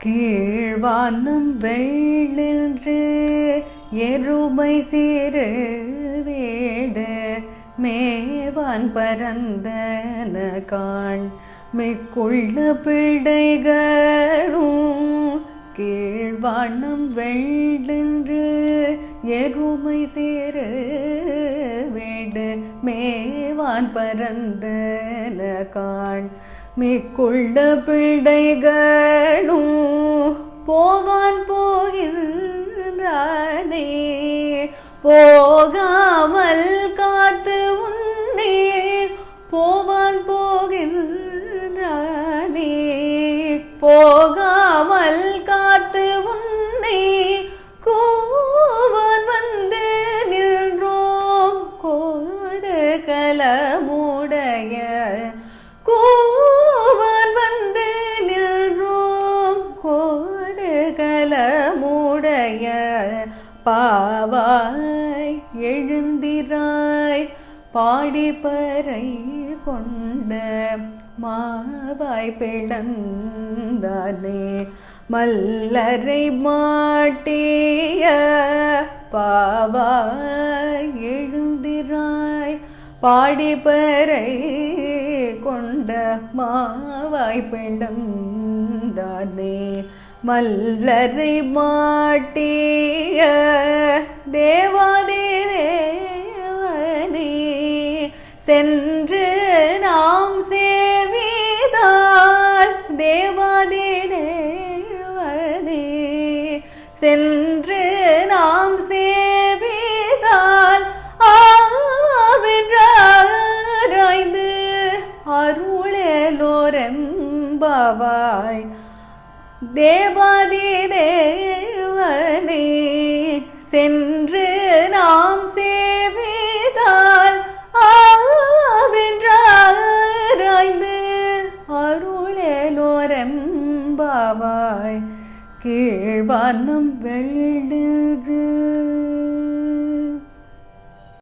கீழ்வானம் வெள்ளென்று எருமை சீரு வேடு மேவான் பரந்தன காண் மிக்குள்ள பிள்ளைகளும் கீழ்வானம் வெள்ளென்று எருமை சேரு வேடு நான் பரந்தன காண் மிக்குள்ள பிள்ளைகளும் போவான் போகின்றானே. போகாமல் காத்து உன்னே போவான் போகின்றானே. போகாமல் உடைய கூவான் வந்து நின்றோம். கோடு கலமுடைய பாவாய் எழுந்திராய். பாடிப்பறை கொண்ட மாவாய் பிளந்தானே மல்லரை மாட்டிய பாவாய் எழுந்திராய். பாடிபறை கொண்ட மாவாய்ப்பிடம் தானே. மல்லரை மாட்டிய தேவாதி தேவனே சென்று நாம் சேவிதால் தேவாதி தேவனே சென்று அருளேலோரெம்பவாய் தேவாதி தேவனே சென்று நாம் சேவிதால் ஆவென்றாய்ந்து அருளேலோரம்பாவாய் கீழ்வானம் வெள்ளென்று